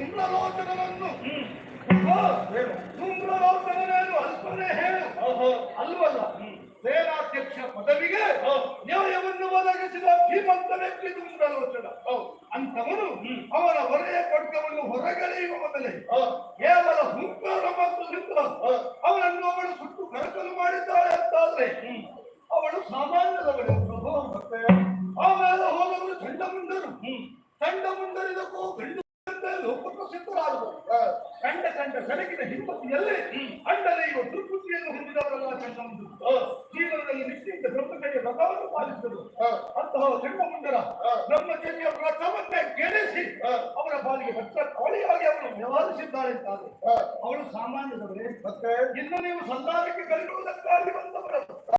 ಕಳುಹಿಸಿದ್ದು ಧೂಮ್ರಲೋಚನವನ್ನು ಅಲ್ಪನೆ ಹೇಳು. ಅಲ್ವಲ್ಲ? ಸೇನಾಧ್ಯಕ್ಷ ಪದವಿಗೆ ನ್ಯಾಯವನ್ನು ಒದಗಿಸಿದ ಧೀಮಂತ ವ್ಯಕ್ತಿ ಧೂಮ್ರಲೋಚನ ಅಂತವನು ಅವನ ಹೊರೆಯ ಕೊಡ್ಕವನ್ನು ಹೊರಗೆಳೆಯುವ ಮೊದಲೇ ಕೇವಲ ಹುಂಕಾರ ಮತ್ತು ನಿಂತ ಅವನನ್ನು ಅವಳು ಸುಟ್ಟು ಕರಕಲು ಮಾಡಿದ್ದಾಳೆ ಅಂತಾದ್ರೆ ಅವಳು ಸಾಮಾನ್ಯದವಳು. ಲೋಕಪ್ರಸಿದ್ಧರಾದರು ಕಂಡ ಬೆಳಕಿನ ಸೆರಗಿನ ಹಿಮ್ಮತಿಯಲ್ಲಿ ಇವರು ದುರ್ಬುದ್ಧಿಯನ್ನು ಹೊಂದಿದವರಲ್ಲ ಚಂಡಮುಂಡರು ಜೀವನದಲ್ಲಿ ನಿಶ್ಚಿತ ಬ್ರಹ್ಮಚರ್ಯ ವ್ರತವನ್ನು ಪಾಲಿಸಿದರು. ಅಂತಹ ಚಂಡಮುಂಡರ ಬ್ರಹ್ಮಚರ್ಯ ವ್ರತವನ್ನೇ ಗೆಲ್ಲಿಸಿ ಅವರ ಬಾಲಿಗೆ ಭಕ್ತ ಕೋಳಿಯಾಗಿ ಅವರು ವ್ಯವಹರಿಸಿದ್ದಾರೆ ಅಂತಾರೆ. ಅವಳು ಸಾಮಾನ್ಯದವರೇ. ಮತ್ತೆ? ಇನ್ನು ನೀವು ಸಂತಾನಕ್ಕೆ ಕರೆಯುವುದಕ್ಕಾಗಿ ಬಂದವರದು